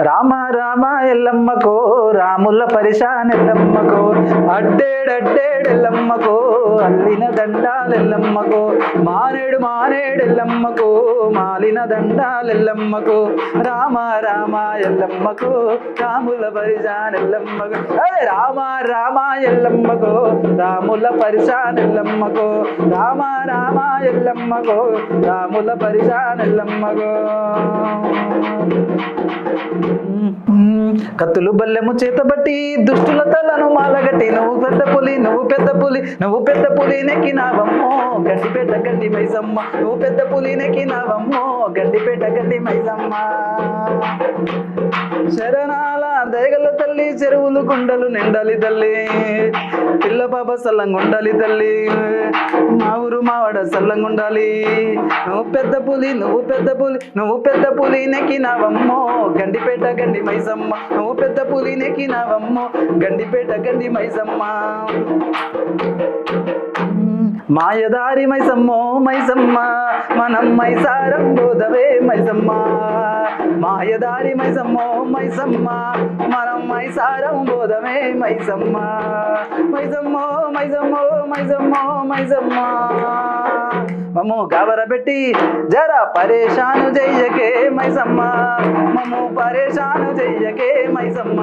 రామ రామ ఎల్లమ్మకో రాముల పరిశానెల్లమ్మకో అడ్డేడడ్డేడెల్లమ్మకో. అల్లిన దండాలెల్లమ్మకో మానేడు మానేడెల్లమ్మకో మాలిన దండాలెల్లమ్మకో రామ రామ ఎల్లమ్మకో రాముల పరిశాన్ ఎల్లమ్మకో అరే రామ రామ ఎల్లమ్మకో రాముల పరిశాన్ రామ రామ ఎల్లమ్మకో రాముల పరిశాన్ కత్తులు బల్లెము చేతబట్టి దుష్టుల తలను మాలగట్టి నువ్వు పెద్ద పులి నువ్వు పెద్ద పులి నువ్వు పెద్ద పులి నెక్కినావమ్మో గడ్డిపేట గడ్డి మైసమ్మ నువ్వు పెద్ద పులి నెక్కినావమ్మో గడ్డిపేట గడ్డి మైసమ్మ శరణాల దేగల తల్లి చెరువులు కుండలు నిండాలి తల్లి పిల్ల బాబా సల్లంగా ఉండాలి తల్లి. మావాడ ఊరు మావాడ నువ్వు పెద్ద పులి నువ్వు పెద్ద పులి నువ్వు పెద్ద పులి నెక్కినావమ్మో. గండిపేట గండి మైసమ్మ నువ్వు పెద్ద పులి నెక్కినావమ్మో. గండిపేట గండి మైసమ్మ మాయదారి మైసమ్మో మైసమ్మ మనం మైసారం బోధవే మైసమ్మ. మాయదారి మైసమ్మో మైసమ్మ మనం మైసారం బోధవే మైసమ్మ. మైసమ్మో మైసమ్మో మైసమ్మో మైసమ్మ. మమ్ము గబరబెట్టి జర పరేషాను చెయ్యకే మైసమ్మ. మమ్ము పరేషాను చెయ్యకే మైసమ్మ.